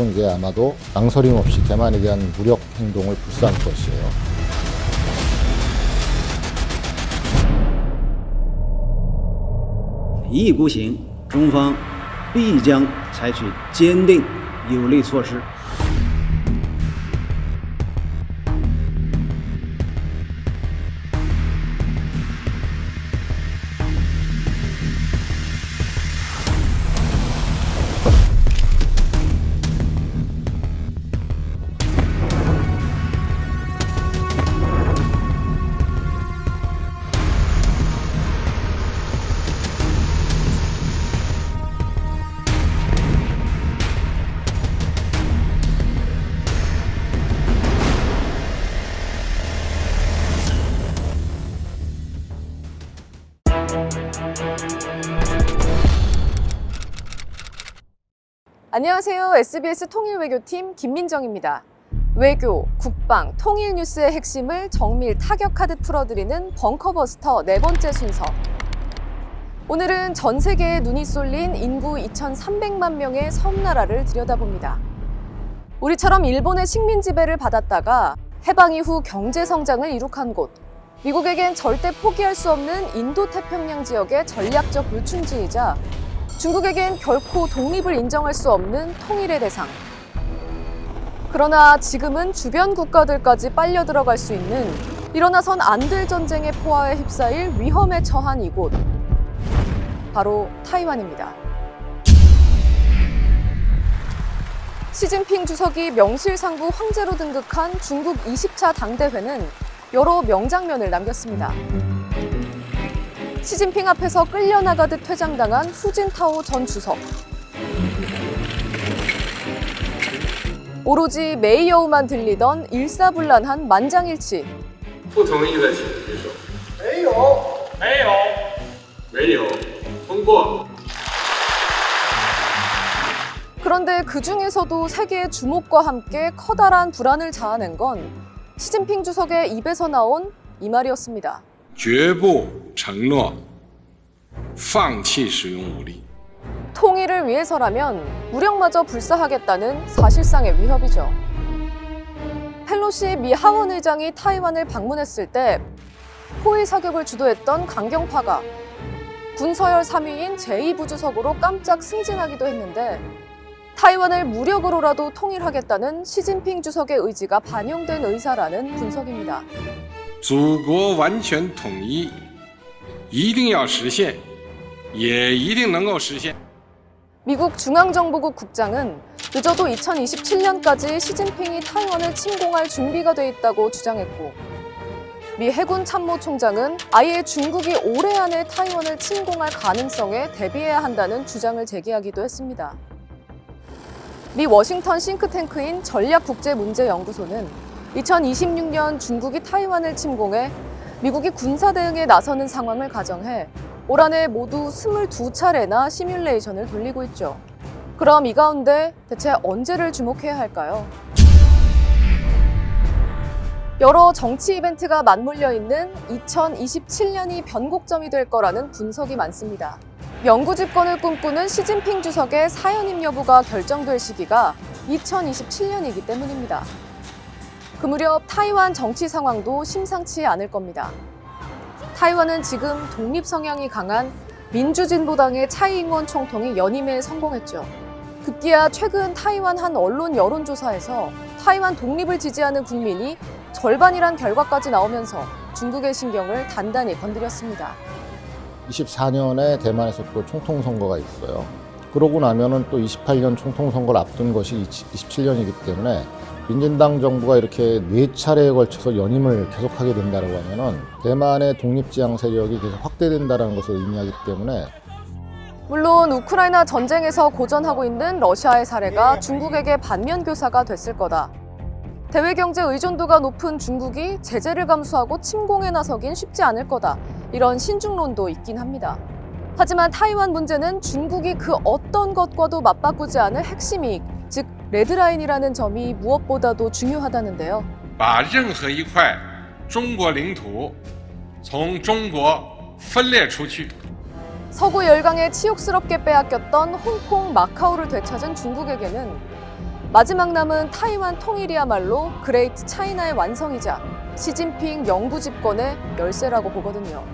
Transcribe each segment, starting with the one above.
중국은 이제 아마도 망설임 없이 대만에 대한 무력 행동을 불사할 것이에요. 一意孤行，中方必将采取坚定有力措施。 안녕하세요. SBS 통일외교팀 김민정입니다. 외교, 국방, 통일 뉴스의 핵심을 정밀 타격하듯 풀어드리는 벙커버스터 네 번째 순서. 오늘은 전 세계에 눈이 쏠린 인구 2,300만 명의 섬나라를 들여다봅니다. 우리처럼 일본의 식민 지배를 받았다가 해방 이후 경제 성장을 이룩한 곳, 미국에겐 절대 포기할 수 없는 인도 태평양 지역의 전략적 요충지이자 중국에겐 결코 독립을 인정할 수 없는 통일의 대상. 그러나 지금은 주변 국가들까지 빨려 들어갈 수 있는 일어나선 안 될 전쟁의 포화에 휩싸일 위험에 처한 이곳. 바로 타이완입니다. 시진핑 주석이 명실상부 황제로 등극한 중국 20차 당대회는 여러 명장면을 남겼습니다. 시진핑 앞에서 끌려나가듯 퇴장당한 후진타오 전 주석. 오로지 메이여우만 들리던 일사불란한 만장일치. 不同意的请举手。没有，没有，没有，通过。 그런데 그 중에서도 세계의 주목과 함께 커다란 불안을 자아낸 건 시진핑 주석의 입에서 나온 이 말이었습니다. 绝不承诺放弃使用武力。 통일을 위해서라면 무력마저 불사하겠다는 사실상의 위협이죠. 펠로시 미 하원 의장이 타이완을 방문했을 때 포위 사격을 주도했던 강경파가 군서열 3위인 제2부주석으로 깜짝 승진하기도 했는데 타이완을 무력으로라도 통일하겠다는 시진핑 주석의 의지가 반영된 의사라는 분석입니다. 祖国完全统一一定要实现，也一定能够实现。 미국 중앙정보국 국장은 늦어도 2027년까지 시진핑이 타이완을 침공할 준비가 돼 있다고 주장했고 미 해군 참모총장은 아예 중국이 올해 안에 타이완을 침공할 가능성에 대비해야 한다는 주장을 제기하기도 했습니다. 미 워싱턴 싱크탱크인 전략국제문제연구소는 2026년 중국이 타이완을 침공해 미국이 군사 대응에 나서는 상황을 가정해 올 한 해 모두 22차례나 시뮬레이션을 돌리고 있죠. 그럼 이 가운데 대체 언제를 주목해야 할까요? 여러 정치 이벤트가 맞물려 있는 2027년이 변곡점이 될 거라는 분석이 많습니다. 영구 집권을 꿈꾸는 시진핑 주석의 사연임 여부가 결정될 시기가 2027년이기 때문입니다. 그 무렵 타이완 정치 상황도 심상치 않을 겁니다. 타이완은 지금 독립 성향이 강한 민주진보당의 차이잉원 총통이 연임에 성공했죠. 급기야 최근 타이완 한 언론 여론조사에서 타이완 독립을 지지하는 국민이 절반이란 결과까지 나오면서 중국의 신경을 단단히 건드렸습니다. 24년에 대만에서 또 총통 선거가 있어요. 그러고 나면은 또 28년 총통 선거를 앞둔 것이 27년이기 때문에 민진당 정부가 이렇게 네 차례에 걸쳐서 연임을 계속하게 된다고 하면은 대만의 독립지향 세력이 계속 확대된다는 것을 의미하기 때문에 물론 우크라이나 전쟁에서 고전하고 있는 러시아의 사례가 중국에게 반면 교사가 됐을 거다. 대외 경제 의존도가 높은 중국이 제재를 감수하고 침공에 나서긴 쉽지 않을 거다. 이런 신중론도 있긴 합니다. 하지만 타이완 문제는 중국이 그 어떤 것과도 맞바꾸지 않을 핵심 이익, 즉 레드라인이라는 점이 무엇보다도 중요하다는데요. 把任何一块中国领土从中国分裂出去， 서구 열강에 치욕스럽게 빼앗겼던 홍콩, 마카오를 되찾은 중국에게는 마지막 남은 타이완 통일이야말로 그레이트 차이나의 완성이자 시진핑 영구 집권의 열쇠라고 보거든요.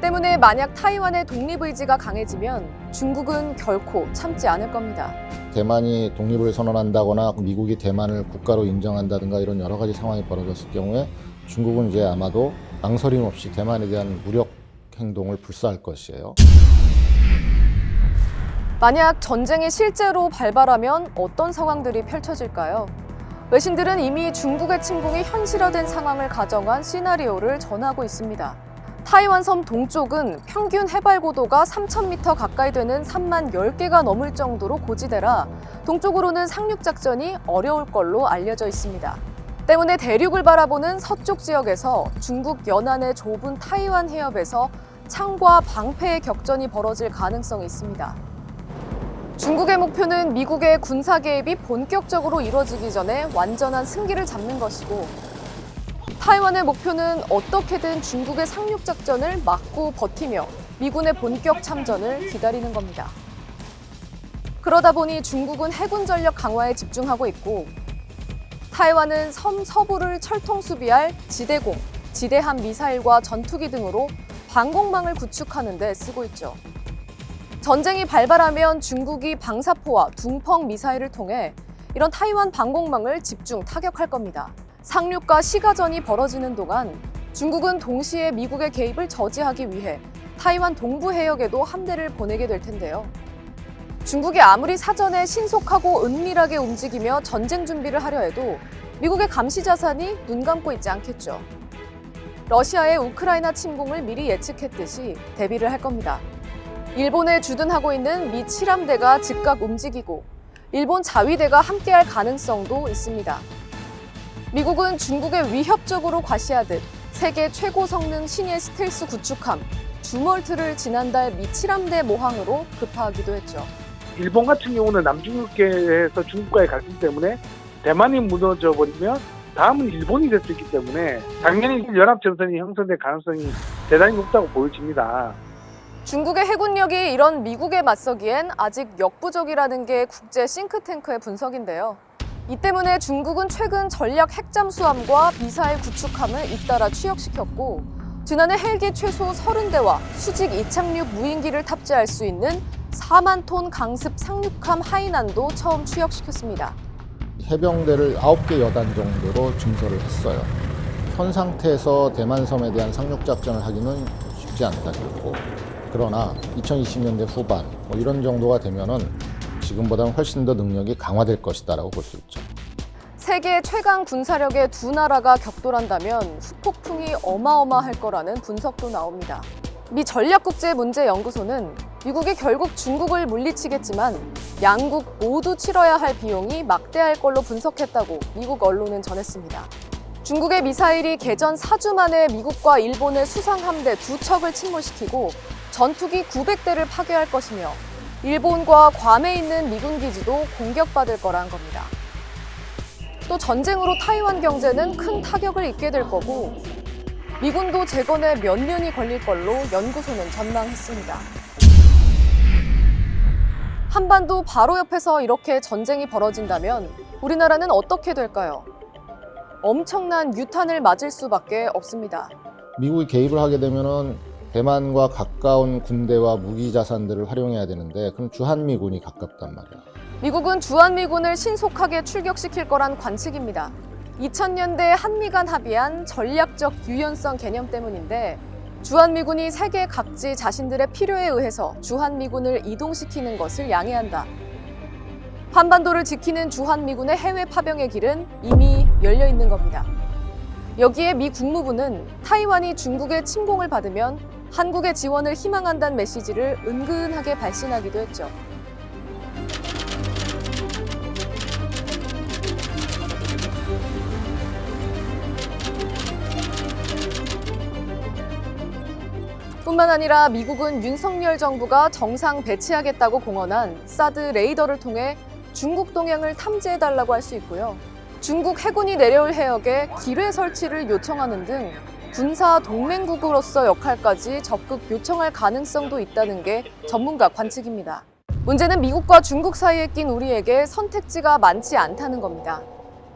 때문에 만약 타이완의 독립 의지가 강해지면 중국은 결코 참지 않을 겁니다. 대만이 독립을 선언한다거나 미국이 대만을 국가로 인정한다든가 이런 여러 가지 상황이 벌어졌을 경우에 중국은 이제 아마도 망설임 없이 대만에 대한 무력 행동을 불사할 것이에요. 만약 전쟁이 실제로 발발하면 어떤 상황들이 펼쳐질까요? 외신들은 이미 중국의 침공이 현실화된 상황을 가정한 시나리오를 전하고 있습니다. 타이완 섬 동쪽은 평균 해발 고도가 3,000m 가까이 되는 산만 10개가 넘을 정도로 고지대라 동쪽으로는 상륙 작전이 어려울 걸로 알려져 있습니다. 때문에 대륙을 바라보는 서쪽 지역에서 중국 연안의 좁은 타이완 해협에서 창과 방패의 격전이 벌어질 가능성이 있습니다. 중국의 목표는 미국의 군사 개입이 본격적으로 이루어지기 전에 완전한 승기를 잡는 것이고 타이완의 목표는 어떻게든 중국의 상륙 작전을 막고 버티며 미군의 본격 참전을 기다리는 겁니다. 그러다 보니 중국은 해군 전력 강화에 집중하고 있고 타이완은 섬 서부를 철통 수비할 지대공, 지대함 미사일과 전투기 등으로 방공망을 구축하는 데 쓰고 있죠. 전쟁이 발발하면 중국이 방사포와 둥펑 미사일을 통해 이런 타이완 방공망을 집중 타격할 겁니다. 상륙과 시가전이 벌어지는 동안 중국은 동시에 미국의 개입을 저지하기 위해 타이완 동부 해역에도 함대를 보내게 될 텐데요. 중국이 아무리 사전에 신속하고 은밀하게 움직이며 전쟁 준비를 하려 해도 미국의 감시 자산이 눈 감고 있지 않겠죠. 러시아의 우크라이나 침공을 미리 예측했듯이 대비를 할 겁니다. 일본에 주둔하고 있는 미 7함대가 즉각 움직이고 일본 자위대가 함께할 가능성도 있습니다. 미국은 중국에 위협적으로 과시하듯 세계 최고 성능 신의 스텔스 구축함 주멀트를 지난달 미 7함대 모항으로 급파하기도 했죠. 일본 같은 경우는 남중국해에서 중국과의 갈등 때문에 대만이 무너져 버리면 다음은 일본이 될 수 있기 때문에 당연히 연합전선이 형성될 가능성이 대단히 높다고 보여집니다. 중국의 해군력이 이런 미국에 맞서기엔 아직 역부족이라는 게 국제 싱크탱크의 분석인데요. 이 때문에 중국은 최근 전략 핵잠 수함과 미사일 구축함을 잇따라 취역시켰고 지난해 헬기 최소 30대와 수직 이착륙 무인기를 탑재할 수 있는 4만 톤 강습 상륙함 하이난도 처음 취역시켰습니다. 해병대를 9개 여단 정도로 증설을 했어요. 현 상태에서 대만섬에 대한 상륙 작전을 하기는 쉽지 않다 싶고 그러나 2020년대 후반 뭐 이런 정도가 되면은 지금보다는 훨씬 더 능력이 강화될 것이다라고 볼 수 있죠. 세계 최강 군사력의 두 나라가 격돌한다면 후폭풍이 어마어마할 거라는 분석도 나옵니다. 미 전략국제문제연구소는 미국이 결국 중국을 물리치겠지만 양국 모두 치러야 할 비용이 막대할 걸로 분석했다고 미국 언론은 전했습니다. 중국의 미사일이 개전 4주 만에 미국과 일본의 수상함대 두 척을 침몰시키고 전투기 900대를 파괴할 것이며 일본과 괌에 있는 미군 기지도 공격받을 거란 겁니다. 또 전쟁으로 타이완 경제는 큰 타격을 입게 될 거고 미군도 재건에 몇 년이 걸릴 걸로 연구소는 전망했습니다. 한반도 바로 옆에서 이렇게 전쟁이 벌어진다면 우리나라는 어떻게 될까요? 엄청난 유탄을 맞을 수밖에 없습니다. 미국이 개입을 하게 되면은 대만과 가까운 군대와 무기 자산들을 활용해야 되는데 그럼 주한미군이 가깝단 말이야. 미국은 주한미군을 신속하게 출격시킬 거란 관측입니다. 2000년대 한미 간 합의한 전략적 유연성 개념 때문인데 주한미군이 세계 각지 자신들의 필요에 의해서 주한미군을 이동시키는 것을 양해한다. 한반도를 지키는 주한미군의 해외 파병의 길은 이미 열려 있는 겁니다. 여기에 미 국무부는 타이완이 중국의 침공을 받으면 한국의 지원을 희망한다는 메시지를 은근하게 발신하기도 했죠. 뿐만 아니라 미국은 윤석열 정부가 정상 배치하겠다고 공언한 사드 레이더를 통해 중국 동향을 탐지해달라고 할 수 있고요. 중국 해군이 내려올 해역에 기뢰 설치를 요청하는 등 군사 동맹국으로서 역할까지 적극 요청할 가능성도 있다는 게 전문가 관측입니다. 문제는 미국과 중국 사이에 낀 우리에게 선택지가 많지 않다는 겁니다.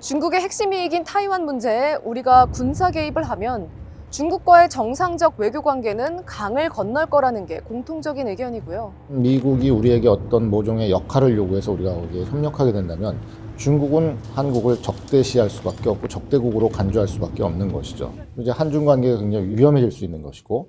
중국의 핵심 이익인 타이완 문제에 우리가 군사 개입을 하면 중국과의 정상적 외교 관계는 강을 건널 거라는 게 공통적인 의견이고요. 미국이 우리에게 어떤 모종의 역할을 요구해서 우리가 거기에 협력하게 된다면 중국은 한국을 적대시할 수밖에 없고 적대국으로 간주할 수밖에 없는 것이죠. 이제 한중 관계가 굉장히 위험해질 수 있는 것이고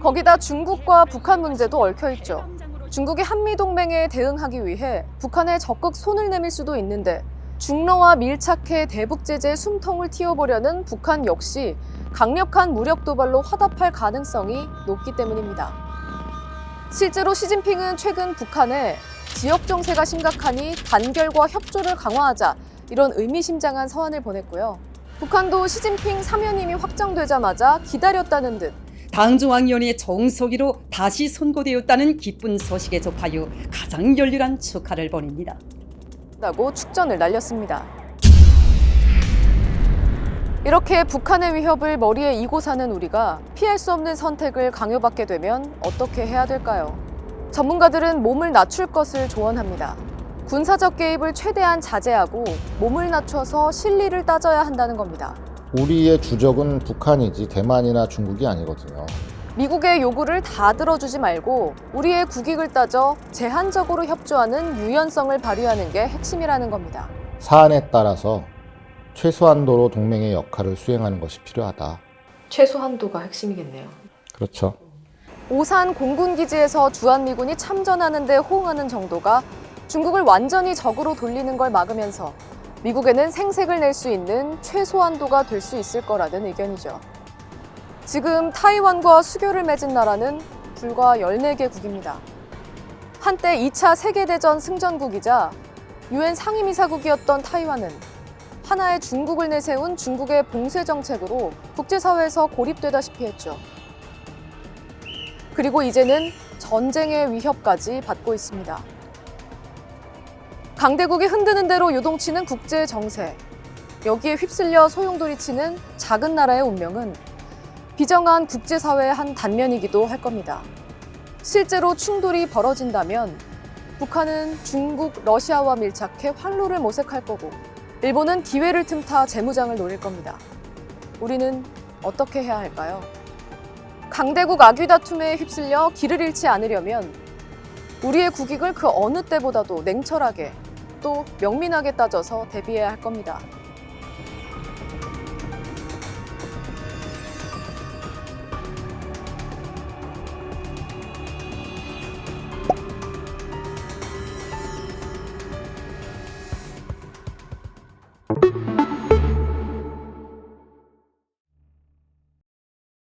거기다 중국과 북한 문제도 얽혀 있죠. 중국이 한미 동맹에 대응하기 위해 북한에 적극 손을 내밀 수도 있는데 중러와 밀착해 대북 제재에 숨통을 틔워보려는 북한 역시 강력한 무력 도발로 화답할 가능성이 높기 때문입니다. 실제로 시진핑은 최근 북한에 지역 정세가 심각하니 단결과 협조를 강화하자 이런 의미심장한 서한을 보냈고요. 북한도 시진핑 사면임이 확정되자마자 기다렸다는 듯 당중앙위원회 정서기로 다시 선고되었다는 기쁜 소식에 접하여 가장 열렬한 축하를 보냅니다. 라고 축전을 날렸습니다. 이렇게 북한의 위협을 머리에 이고 사는 우리가 피할 수 없는 선택을 강요받게 되면 어떻게 해야 될까요? 전문가들은 몸을 낮출 것을 조언합니다. 군사적 개입을 최대한 자제하고 몸을 낮춰서 실리를 따져야 한다는 겁니다. 우리의 주적은 북한이지 대만이나 중국이 아니거든요. 미국의 요구를 다 들어주지 말고 우리의 국익을 따져 제한적으로 협조하는 유연성을 발휘하는 게 핵심이라는 겁니다. 사안에 따라서 최소한도로 동맹의 역할을 수행하는 것이 필요하다. 최소한도가 핵심이겠네요. 그렇죠. 오산 공군기지에서 주한미군이 참전하는 데 호응하는 정도가 중국을 완전히 적으로 돌리는 걸 막으면서 미국에는 생색을 낼 수 있는 최소한도가 될 수 있을 거라는 의견이죠. 지금 타이완과 수교를 맺은 나라는 불과 14개국입니다. 한때 2차 세계대전 승전국이자 유엔 상임이사국이었던 타이완은 하나의 중국을 내세운 중국의 봉쇄 정책으로 국제사회에서 고립되다시피 했죠. 그리고 이제는 전쟁의 위협까지 받고 있습니다. 강대국이 흔드는 대로 요동치는 국제 정세. 여기에 휩쓸려 소용돌이치는 작은 나라의 운명은 비정한 국제사회의 한 단면이기도 할 겁니다. 실제로 충돌이 벌어진다면 북한은 중국, 러시아와 밀착해 활로를 모색할 거고 일본은 기회를 틈타 재무장을 노릴 겁니다. 우리는 어떻게 해야 할까요? 강대국 악유 다툼에 휩쓸려 길을 잃지 않으려면 우리의 국익을 그 어느 때보다도 냉철하게 또 명민하게 따져서 대비해야 할 겁니다.